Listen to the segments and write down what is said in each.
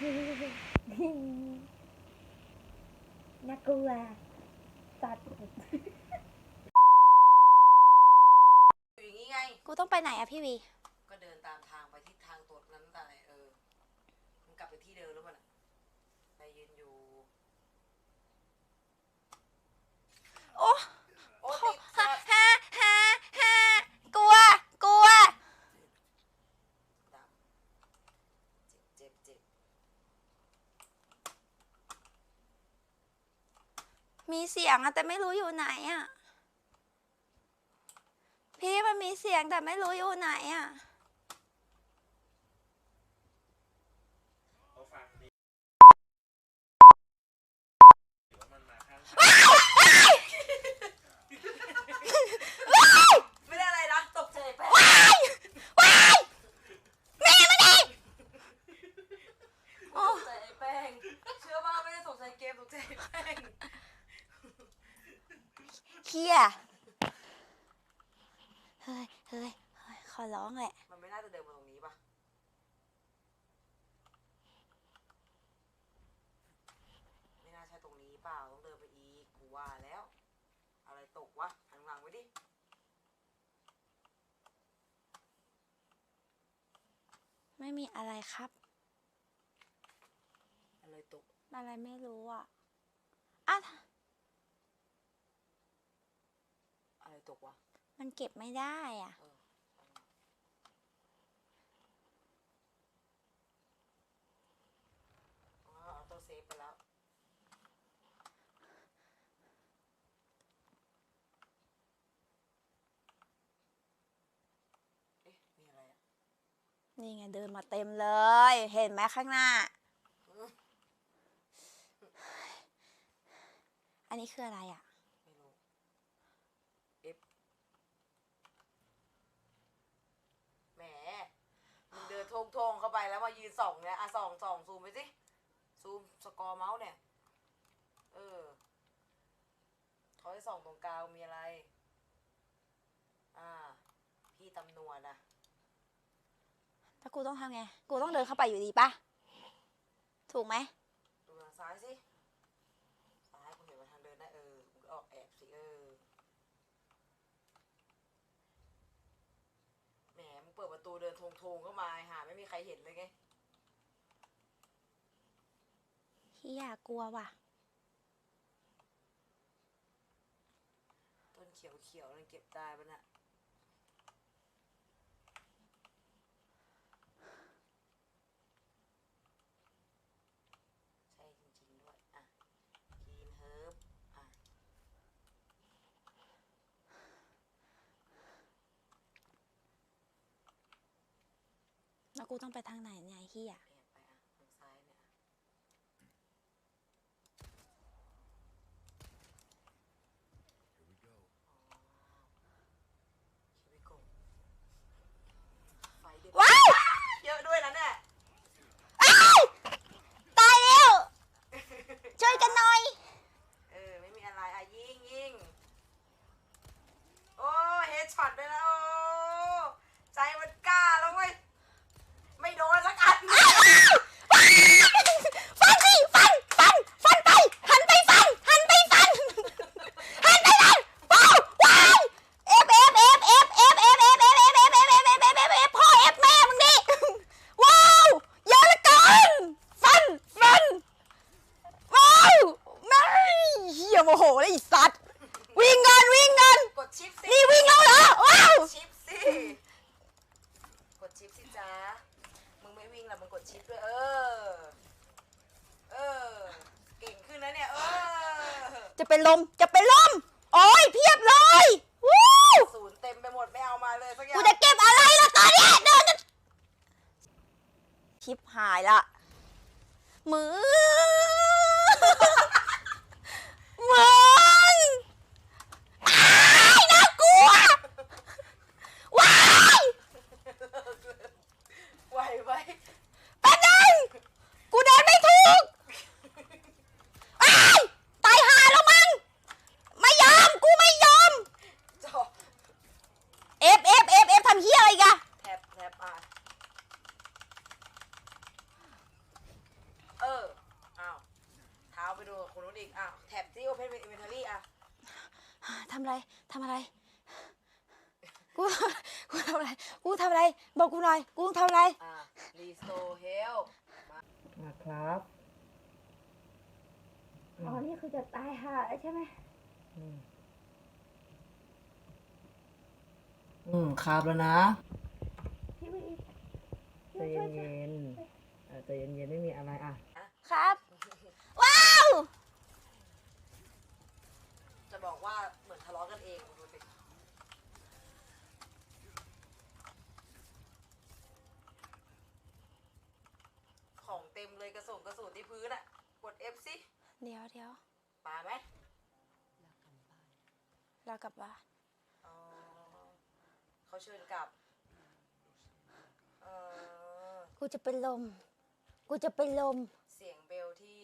น่ากลัวสัตว์อยู่อย่างนี้ไง กูต้องไปไหนอะพี่วี ก็เดินตามทางไปที่ทางตัวนั้นแต่เออ มันกลับไปที่เดิมแล้วมันอะไปยืนอยู่ โอ้โอ้ติด ฮ่า สัตว์ ฮ่าฮ่าฮ่ากลัว กลัว ดับเจ็บเจ็บเจ็บ มีเสียงอะแต่ไม่รู้อยู่ไหนอะพี่มันมีเสียงแต่ไม่รู้อยู่ไหนอะ เขาฟังดีหรือว่ามันมาข้าง ไม่ได้อะไรนะตกใจแป๊บ แม่มันดิโอ้ ตกใจไอ้แป้ง เชื่อว่าไม่ได้ตกใจเกมตกใจไอ้แป้ง เฮียเฮ้ยเฮ้ยเฮ้ยข อร้องแหละ มันไม่น่าจะเดินมาตรงนี้ปะไม่น่าใช่ตรงนี้เปล่าต้องเดินไปอีกกูว่าแล้ว อะไรตกวะหันหลังไว้ดิไม่มีอะไรครับ อะไรตก อะไรไม่รู้อะอะอะไรตกวะ มันเก็บไม่ได้อะเอออ๋อออโต้เซฟไปแล้ว เอ๊ะ มีอะไรอะ นี่ไงเดินมาเต็มเลย เห็นไหมข้างหน้า อันนี้คืออะไรอะไม่รู้ F แหมมึงเดินโทงๆเข้าไปแล้วมายืนส่องเนี่ยอะส่องส่องซูมไปสิ ซูมสกอร์เมาส์เนี่ย เออเขาให้ส่องตรงกลางมีอะไร อ่า พี่ตำนวนนะ แล้วกูต้องทำไง กูต้องเดินเข้าไปอยู่ดีปะถูกไหมดูทางซ้ายสิซ้ายกูเห็นว่าทางเดินได้เออมึงก็ออกแอบสิเออแหมมึงเปิดประตูเดินโทงๆเข้ามาหาไม่มีใครเห็นเลยไงเฮียกลัวว่ะ ต้นเขียวเขียวๆนั่นเก็บได้ปะน่ะใช่จริงๆด้วย อะกรีนเฮิร์บอะ แล้วกูต้องไปทางไหนเนี่ยไอ้เฮีย ชิปหายละมือ มึงอ้ายน่ากลัวว้าย ไหวไหม แป๊บนึงกูเดินไม่ถูกอ้ายตายหาแล้วมั้งไม่ยอมกูไม่ยอม จอ เอฟเอฟเอฟเอฟทำเฮียอะไรอีกอะ แทบแทบอะ อีกอะแท็บที่ Open Inventory อะ ทำอะไร ทำอะไร กู กูทำอะไร กูทำอะไร บอกกูหน่อย กูต้องทำอะไร อะ Restore Health มา ครับอ๋อ นี่คือจะตายห่าแล้วใช่ไหมอืมอืมครับแล้วนะพี่วีใจเย็นๆเออใจเย็นๆไม่มีอะไรอะ ครับ ว้าว จะบอกว่าเหมือนทะเลาะกันเองดูสิ ของเต็มเลยกระสุนกระสุนที่พื้นอะ กด F สิเดี๋ยวเดี๋ยวปาไหมเรากลับบ้านอ๋อเขาเชิญกลับเออกูจะเป็นลม กูจะเป็นลม เสียงเบลที่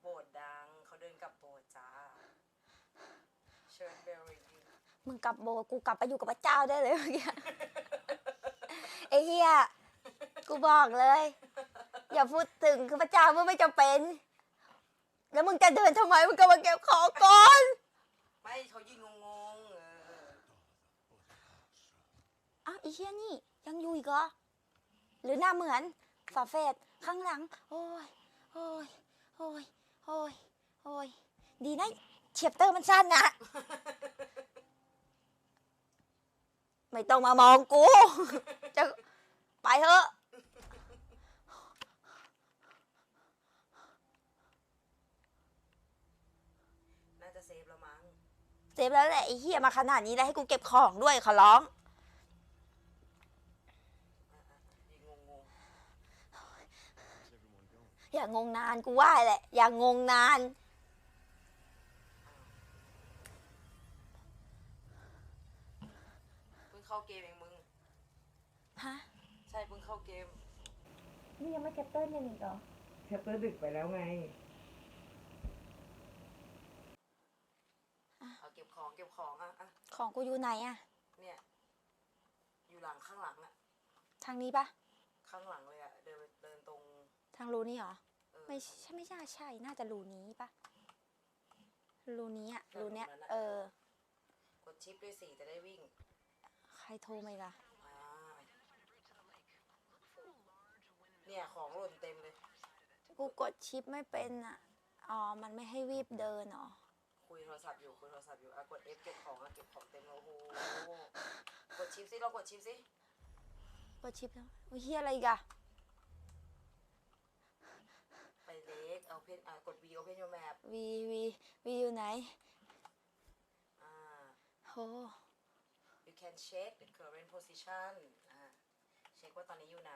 โบสถ์ดัง เขาเดินกลับโบสถ์จ้าเชิญเบลอีกทีมึงกลับโบสถ์กูกลับไปอยู่กับพระเจ้าได้เลยเมื่อกี้ไอ้เหี้ยกูบอกเลย อย่าพูดถึงคือพระเจ้าเมื่อไม่จำเป็น แล้วมึงจะเดินทำไมมึงก็มาเก็บของก่อนไม่เขายิงงงๆเอออ้าวไอ้เหี้ยนี่ ยังอยู่อีกเหรอหรือหน้าเหมือนฝาแฝดข้างหลัง โอ้ยโอ้ยโอ้ยโอ้ยโอ้ยดีนะเฉียบเตอร์มันสั้นนะไม่ต้องมามองกูจะไปเถอะ น่าจะเซฟแล้วมั้ง เซฟแล้วแหละไอ้เหี้ยมาขนาดนี้แล้วให้กูเก็บของด้วยขอร้องอะอะยิงงงอย่างงงนานกูว่าแหละ อย่างงงนานๆเพิ่งเข้าเกมเองมึง ฮะ ใช่เพิ่งเข้าเกม นี่ยังไม่แคปเตอร์เนี่ยอีกเหรอ แคปเตอร์ดึกไปแล้วไง เอาเก็บของเก็บของอะอะของกูอยู่ไหนอะเนี่ย อยู่หลังข้างหลังอะทางนี้ปะข้างหลังเลยอะเดินไปเดินตรงทางรูนี้เหรอ เออไม่ใช่ไม่ใช่ใช่ น่าจะรูนี้ปะรูนี้อะใช่รูเนี้ยตรงนั้นอะเออ กดชิปด้วยสี่จะได้วิ่งใครโทรมาอีกอะอ่าเนี่ยของหล่นเต็มเลย กูกดชิปไม่เป็นอะอ๋อ มันไม่ให้วีบเดินเหรอ คุยโทรศัพท์อยู่คุยโทรศัพท์อยู่อะกด F เก็บของอะเก็บของเต็มแล้วโอ้โหกดชิปสิเรากดชิปสิกดชิปแล้วโอ้ยเฮียอะไรอีกอะไปเล็กเอาเพนอะกด V Open Your Map วีวีวีอยู่ไหนอ่า โห you can check the current position อ่าเช็คว่าตอนนี้อยู่ไหน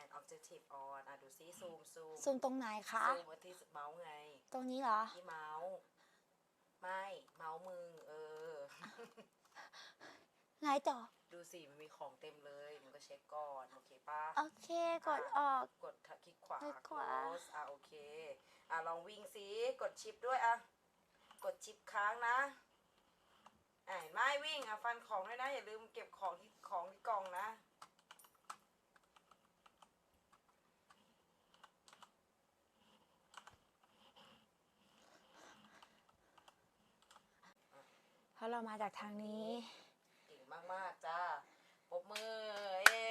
and objective on อะดูซิซูมซูมซูมตรงไหนคะซูมว่าที่เมาส์ไงตรงนี้เหรอ ที่เมาส์ ไม่ เมาส์มึง เออไงต่อดูสิมันมีของเต็มเลยมึงก็เช็คก่อนโอเคปะโอเค กดออก กดคลิกขวา คลิกขวา close อะโอเค อะลองวิ่งสิกดชิปด้วยอะ กดชิปค้างนะอะเห็นไหม่วิ่งอะฟันของด้วยนะ อย่าลืมเก็บของที่ของที่กล่องนะ เพราะเรามาจากทางนี้ เก่งมากๆจ้าปรบมือ เย้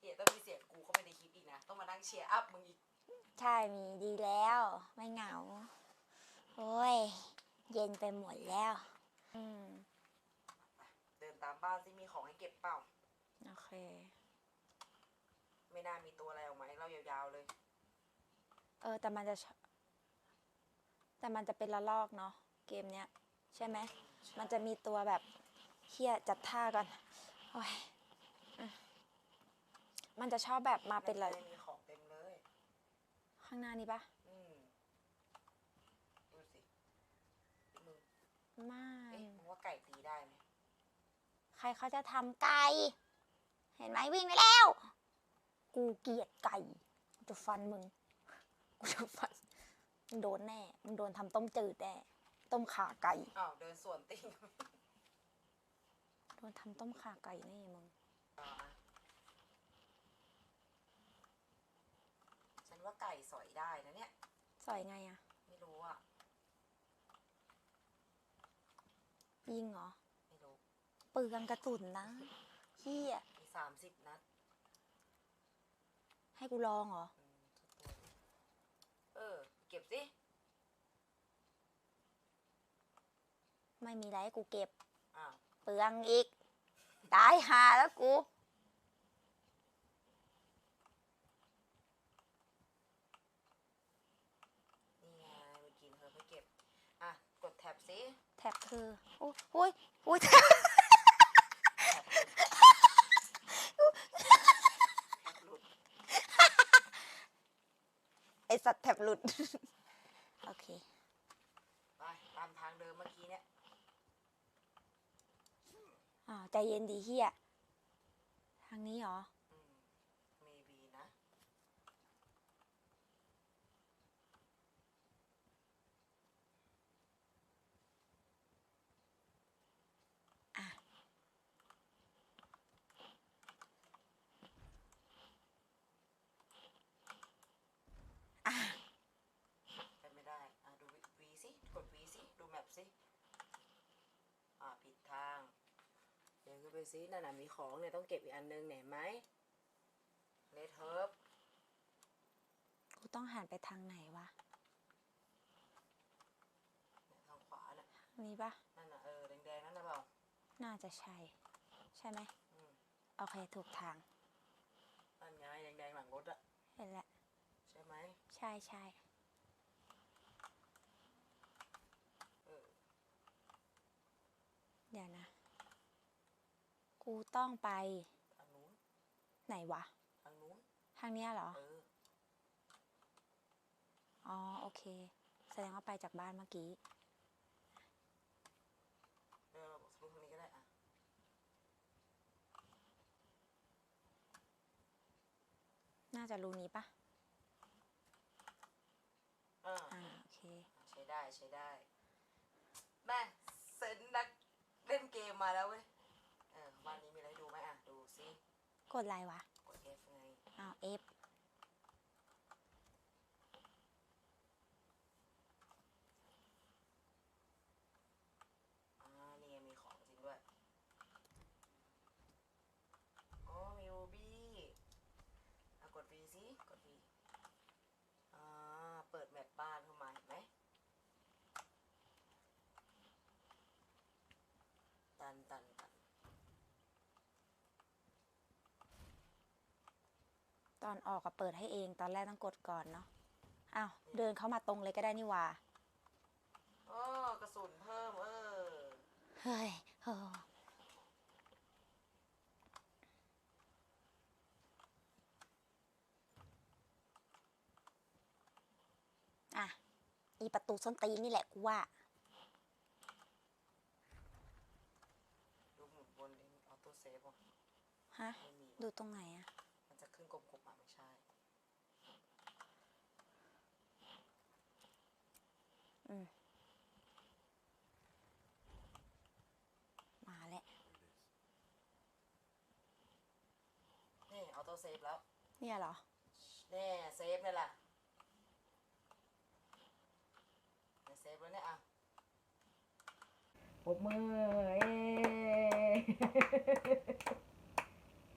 เดี๋ยวต้องมีเสียงกูเข้าไปในคลิปอีกนะ ต้องมานั่งเชียร์อัพมึงอีก ใช่มีดีแล้ว ไม่เหงา โอ้ย เย็นไปหมดแล้ว อืม เดินตามบ้านสิมีของให้เก็บเปล่า โอเค ไม่น่ามีตัวอะไรออกมาให้เรายาวๆเลย เออ แต่มันจะช แต่มันจะเป็นละลอกเนาะเกมเนี้ยใช่ไหมมันจะมีตัวแบบเฮียจัดท่าก่อนโอ้ยอืมมันจะชอบแบบมาเป็นละไม่มีของเต็มเลย ข้างหน้านี้ปะอืมดูสิมึงไม่เอ๊ะมึงว่าไก่ตีได้ไหมใครเขาจะทำไก่ เห็นไหมวิ่งไปแล้ว กูเกลียดไก่กูจะฟันมึง กูจะฟัน มึงโดนแน่ มึงโดนทำต้มจืดแน่ ต้มข่าไก่ อ้าวเดินสวนติ้งโดนทำต้มข่าไก่แน่มึง อ่าฉันว่าไก่สอยได้นะเนี่ย สอยไงอะไม่รู้อะ ยิงเหรอ ไม่รู้ เปลืองกระสุนนะเฮียมีสามสิบนัด ให้กูลองเหรอ อืมสักตัวหนึ่งเออ เก็บสิ ไม่มีอะไรให้กูเก็บ อ้าว เปลืองอีก ตายหาแล้วกู นี่ไงเมื่อกี้เธอไม่เก็บ อะ กดแท็บสิ แท็บคือโอ้ยโอ้ยโอ้ย แท็บหลุด ไอ สัตว์แท็บหลุด โอเค ไปตามทางเดิมเมื่อกี้เนี่ยอ่าวใจเย็นดีเฮียทางนี้เหรอ อืม maybe นะ อะ อะ ไปไม่ได้ อะ ดูวีสิ กดวีสิ ดูแมปสิ อะ ผิดทาง เดินขึ้น ไปสินั่นน่ะมีของเนี่ยต้องเก็บอีกอันนึงเนี่ยเห็นไหมเลดเฮิร์บกูต้องหันไปทางไหนวะทางขวาน่ะทางนี้ปะนั่นน่ะเออแดงๆนั่นน่ะเปล่าน่าจะใช่ ใช่ไหมอืมโอเคถูกทาง นั่นไงแดงๆหลังรถอะเห็นแล้วใช่ไหมใช่ใช่ เออ เดี๋ยวนะ กูต้องไป ทางนู้นไหนวะ ทางนู้นทางเนี้ยเหรอ เอออ๋อ โอเค แสดงว่าไปจากบ้านเมื่อกี้ เออบอกทางนี้ก็ได้อะน่าจะรูนี้ปะเอออ่า โอเค ใช้ได้ใช้ได้แม่เซนนักเล่นเกมมาแล้วเว้ย เออบ้านนี้มีอะไรให้ดูไหมอะ ดูซิ กดอะไรวะกด F ไงอ้าว F อ่า นี่ไงมีของจริงด้วย อ๋อ มีรูบี้อะกด V สิกด V อ่า เปิดแมปบ้านเข้ามาเห็นไหม ตันตันตัน ตอนออกก็เปิดให้เอง ตอนแรกต้องกดก่อนเนาะอ้าวเดินเข้ามาตรงเลยก็ได้นี่หว่าอ๋อกระสุนเพิ่ม เออ เฮ้ยเฮ้ออะ อีประตูส้นตีนนี่แหละกูว่า ดูหมุนบนนี้ออโต้เซฟอะฮะ ไม่มีดูตรงไหนอะมันจะขึ้นกลมๆอะไม่ใช่ อืม มาแล้ว นี่ออโต้เซฟแล้ว เนี่ยเหรอ แน่เซฟนี่แหละเนี่ยเซฟแล้วเนี่ยอะปรบมือเอ้